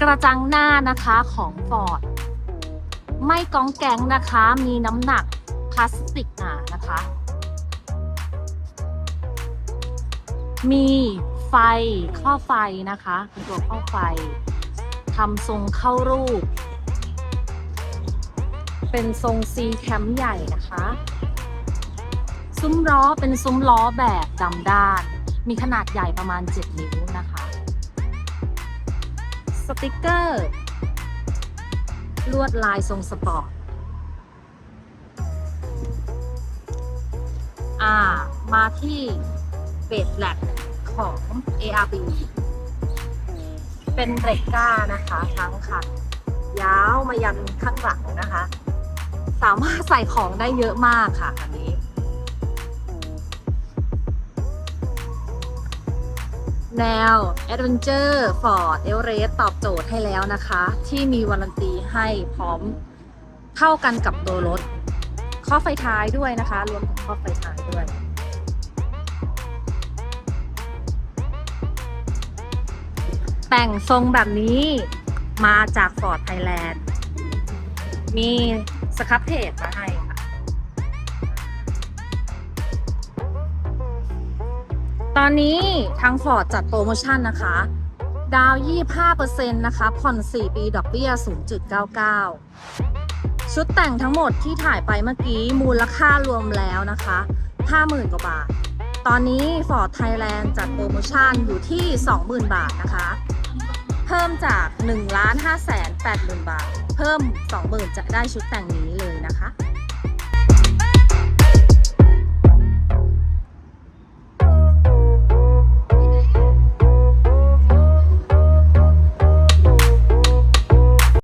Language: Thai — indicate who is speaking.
Speaker 1: กระจังหน้านะคะของฟอร์ดไม่กองแกงนะคะ มีน้ำหนักพลาสติกหนานะคะ มีไฟข้อไฟนะคะเป็นตัวข้อไฟทำทรงเข้ารูป เป็นทรง C แคมใหญ่นะคะ ซุ้มล้อเป็นซุ้มล้อแบบดำด้าน มีขนาดใหญ่ประมาณ 7 นิ้วนะคะ สติกเกอร์ ลวดลายทรงสปอร์ต อ่า มาที่เบสแลกของ ARB เป็นเรกก้านะคะทั้งคันยาวมายันข้างหลังนะคะ สามารถใส่ของได้เยอะมากค่ะคันนี้ แนว Adventure Ford Everest ตอบโจทย์ให้แล้วนะคะ ที่มีวารันตีให้พร้อมเข้ากันกับตัวรถข้อไฟท้ายด้วยนะคะ รวมถึงข้อไฟท้ายด้วยแต่งทรงแบบนี้มาจาก Ford Thailand มีสครับเพจมาให้ ตอนนี้ทาง Ford จัดโปรโมชั่นนะคะ ดาว 25%นะคะ ผ่อน 4 ปี ดอกเบี้ย 0.99 ชุดแต่งทั้งหมดที่ถ่ายไปเมื่อกี้มูลค่ารวมแล้วนะคะ 50,000 กว่าบาท ตอนนี้ Ford Thailand จัดโปรโมชั่นอยู่ที่ 20,000 บาทนะคะ เพิ่มจาก 1 5 8 0 0 0 0 บาท เพิ่ม 20,000 จะได้ชุดแต่งนี้เลยนะคะ